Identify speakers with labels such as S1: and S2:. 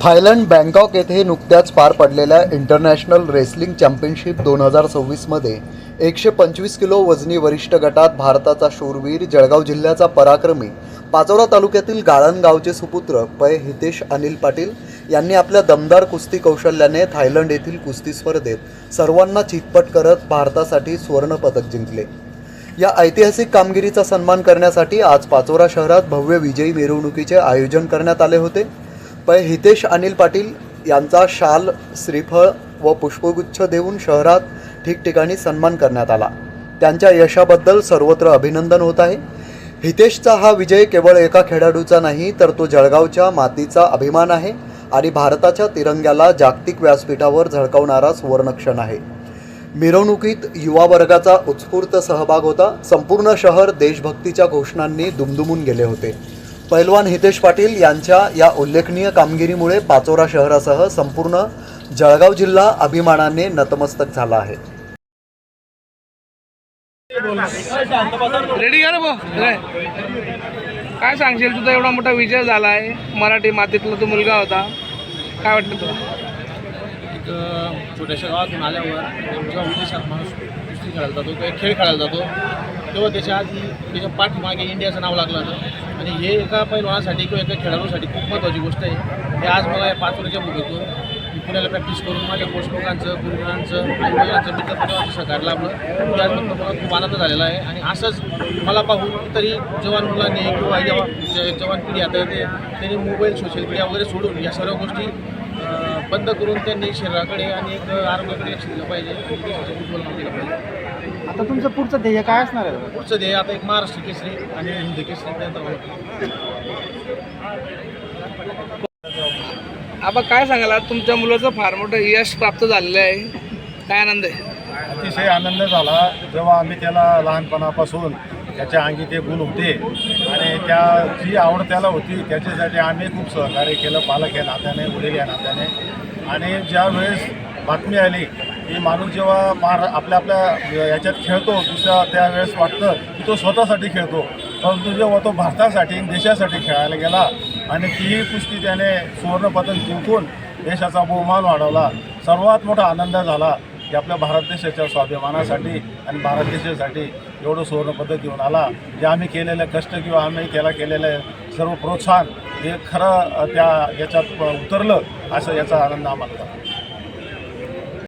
S1: Thailand Bangkok येथे नुकत्याच पार पडलेल्या इंटरनॅशनल रेसलिंग चॅम्पियनशिप दोन हजार सव्वीसमध्ये एकशे पंचवीस किलो वजनी वरिष्ठ गटात भारताचा शूरवीर जळगाव जिल्ह्याचा पराक्रमी पाचोरा तालुक्यातील गाळणगावचे सुपुत्र पय हितेश अनिल पाटील यांनी आपल्या दमदार कुस्ती कौशल्याने थायलंड येथील कुस्ती स्पर्धेत सर्वांना चितपट करत भारतासाठी सुवर्णपदक जिंकले. या ऐतिहासिक कामगिरीचा सन्मान करण्यासाठी आज पाचोरा शहरात भव्य विजयी मिरवणुकीचे आयोजन करण्यात आले होते. पै हितेश अनिल पाटील यांचा शाल श्रीफळ व पुष्पगुच्छ देऊन शहरात ठिकठिकाणी सन्मान करण्यात आला. त्यांच्या यशाबद्दल सर्वत्र अभिनंदन होत आहे. हितेशचा हा विजय केवळ एका खेळाडूचा नाही तर तो जळगावच्या मातीचा अभिमान आहे आणि भारताच्या तिरंग्याला जागतिक व्यासपीठावर झळकावणारा सुवर्णक्षण आहे. मिरवणुकीत युवा वर्गाचा उत्स्फूर्त सहभाग होता. संपूर्ण शहर देशभक्तीच्या घोषणांनी दुमदुमून गेले होते. पैलवान हितेश पाटील यांच्या या उल्लेखनीय कामगिरीमुळे पाचोरा शहरासह संपूर्ण जळगाव जिल्हा अभिमानाने नतमस्तक झाला आहे.
S2: रेडी काय सांगशील? तुझा एवढा मोठा विजय झाला आहे मराठी मातीतला तो मुलगा होता. काय वाटतं तुला?
S3: एक छोट्याशा गावातून आल्यावर जेव्हा विदेशात माणूस कुस्ती खेळायला जातो एक खेळ खेळायला जातो. तेव्हा त्याच्या आज त्याच्या पाठीमागे इंडियाचं नाव लागलं होतं. आणि हे एका पैलवानासाठी किंवा एका खेळाडूसाठी खूप महत्त्वाची गोष्ट आहे. हे आज मला या पाच वर्षाच्या मुलीतून मी पुण्याला प्रॅक्टिस करून माझ्या कोच लोकांचं गुरुजनांचं आई वडिलांचं मित्रपरिवाराचं लाभलं. की आज फक्त मला खूप आनंद झालेला आहे. आणि असंच मला पाहून तरी जवान मुलांनी किंवा जवान जे जवान पिढी आता येते त्यांनी मोबाईल सोशल मीडिया वगैरे सोडून या सर्व गोष्टी बंद करून त्यांनी शरीराकडे आणि एक आरोग्याकडे लक्ष दिलं पाहिजे आणि देशाचं उज्ज्वल नाव दिलं पाहिजे
S4: आता तुमचं पुढचं ध्येय काय असणार आहे?
S3: पुढचं ध्येय आता एक महाराष्ट्र केसरी आणि हिंदी केसरी होईल.
S2: आबा काय सांगाल? तुमच्या मुलाचं फार मोठं यश प्राप्त झालेलं आहे. काय आनंद आहे?
S5: अतिशय आनंद झाला. जेव्हा आम्ही त्याला लहानपणापासून त्याच्या अंगी ते गुण होते आणि त्या जी आवड त्याला होती त्याच्यासाठी आम्ही खूप सहकार्य केलं. पालक या नात्याने वडील या नात्याने. आणि ज्या वेळेस बातमी आली की माणूस जेव्हा मार आपल्या आपल्या याच्यात खेळतो दुसऱ्या त्यावेळेस वाटतं की तो स्वतःसाठी खेळतो. परंतु जेव्हा तो भारतासाठी देशासाठी खेळायला गेला आणि तीही कुस्ती त्याने सुवर्णपदक जिंकून देशाचा बहुमान वाढवला सर्वात मोठा आनंद झाला की आपल्या भारत देशाच्या स्वाभिमानासाठी आणि भारत देशासाठी एवढं सुवर्णपदक घेऊन आला. जे आम्ही केलेलं कष्ट किंवा आम्ही त्याला केलेलं सर्व प्रोत्साहन हे खरं त्या याच्यात उतरलं असं याचा आनंद आम्हाला